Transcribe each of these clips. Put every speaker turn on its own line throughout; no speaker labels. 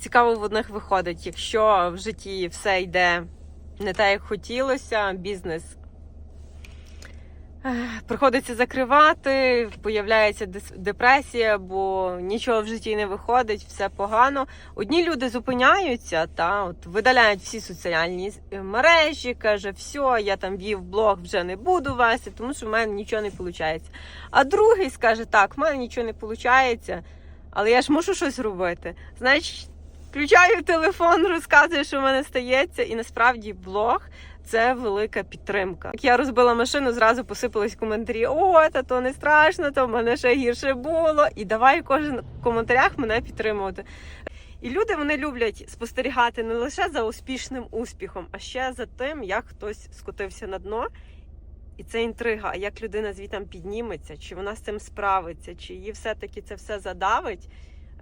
Цікаво в одних виходить, якщо в житті все йде не так, як хотілося, бізнес ех, приходиться закривати, появляється депресія, бо нічого в житті не виходить, все погано. Одні люди зупиняються та от видаляють всі соціальні е, мережі, каже, все, я там вів блог, вже не буду вести, тому що в мене нічого не виходить. А другий скаже, так, в мене нічого не виходить, але я ж мушу щось робити. Значить, включаю телефон, розказую, що в мене стається, і насправді блог. Це велика підтримка. Як я розбила машину, зразу посипались коментарі: о, та то не страшно, то в мене ще гірше було. І давай кожен в коментарях мене підтримувати. І люди вони люблять спостерігати не лише за успішним успіхом, а ще за тим, як хтось скотився на дно. І це інтрига, а як людина звітам підніметься, чи вона з цим справиться, чи її все-таки це все задавить,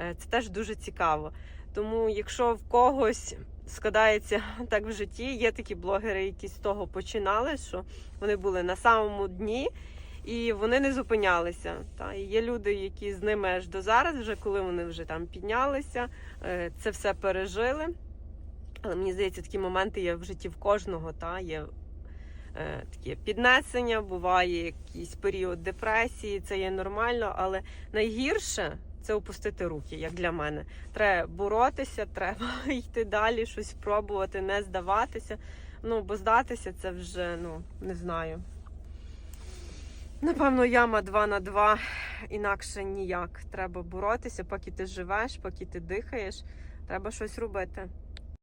е, це теж дуже цікаво. Тому, якщо в когось складається так в житті, є такі блогери, які з того починали, що вони були на самому дні. І вони не зупинялися. Та і є люди, які з ними аж до зараз, вже коли вони вже там піднялися, е, це все пережили. Але мені здається, такі моменти є в житті в кожного. Та є е, такі піднесення, буває якийсь період депресії, це є нормально, але найгірше це опустити руки, як для мене. Треба боротися, треба йти далі, щось пробувати, не здаватися. Ну, бо здатися це вже, ну, не знаю. Напевно, яма 2 на 2, інакше ніяк. Треба боротися, поки ти живеш, поки ти дихаєш, треба щось робити.